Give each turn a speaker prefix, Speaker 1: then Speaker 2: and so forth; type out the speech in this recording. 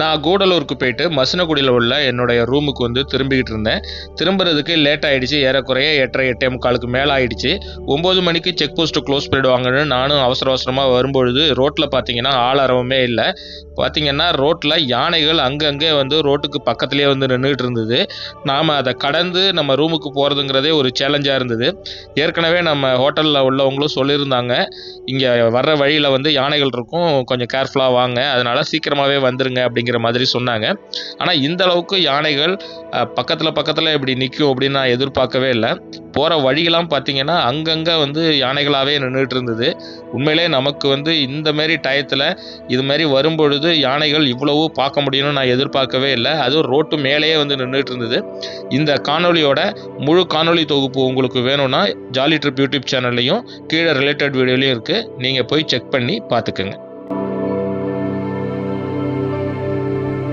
Speaker 1: நான் கூடலூருக்கு போயிட்டு மசினகுடியில் உள்ள என்னுடைய ரூமுக்கு வந்து திரும்பிக்கிட்டு இருந்தேன். திரும்புறதுக்கு லேட் ஆகிடுச்சு ஏறக்குறைய எட்டரை எட்டே முக்காலுக்கு மேலே ஆகிடுச்சு ஒம்பது மணிக்கு செக் போஸ்ட்டு க்ளோஸ் பண்ணிடுவாங்கன்னு நானும் அவசர அவசரமாக வரும்பொழுது ரோட்டில் பார்த்தீங்கன்னா ஆளரவமே இல்லை. பார்த்தீங்கன்னா ரோட்டில் யானைகள் அங்கங்கே வந்து ரோட்டுக்கு பக்கத்துலேயே வந்து நின்றுட்டு இருந்தது. நாம் அதை கடந்து நம்ம ரூமுக்கு போகிறதுங்கிறதே ஒரு சேலஞ்சாக இருந்தது. ஏற்கனவே நம்ம ஹோட்டலில் உள்ளவங்களும் சொல்லியிருந்தாங்க இங்கே வர்ற வழியில் வந்து யானைகள் இருக்கும் கொஞ்சம் கேர்ஃபுல்லாக வாங்க அதனால் சீக்கிரமாகவே வந்துருங்க அப்படிங்கிற மாதிரி சொன்னாங்க. ஆனால் இந்த அளவுக்கு யானைகள் பக்கத்தில் பக்கத்தில் இப்படி நிற்கும் அப்படின்னு நான் எதிர்பார்க்கவே இல்லை. போகிற வழியெல்லாம் பார்த்தீங்கன்னா அங்கங்கே வந்து யானைகளாகவே நின்றுட்டு இருந்தது. உண்மையிலே நமக்கு வந்து இந்த மாரி டயத்தில் இது மாதிரி வரும்பொழுது யானைகள் இவ்வளவு பார்க்க முடியும்னு நான் எதிர்பார்க்கவே இல்லை. அதுவும் ரோட்டு மேலேயே வந்து நின்றுட்டு இருந்தது. இந்த காணொளியோட முழு காணொளி தொகுப்பு உங்களுக்கு வேணும்னா ஜாலி ட்ரிப் யூடியூப் சேனல்லையும் கீழே ரிலேட்டட் வீடியோலையும் இருக்குது நீங்கள் போய் செக் பண்ணி பார்த்துக்குங்க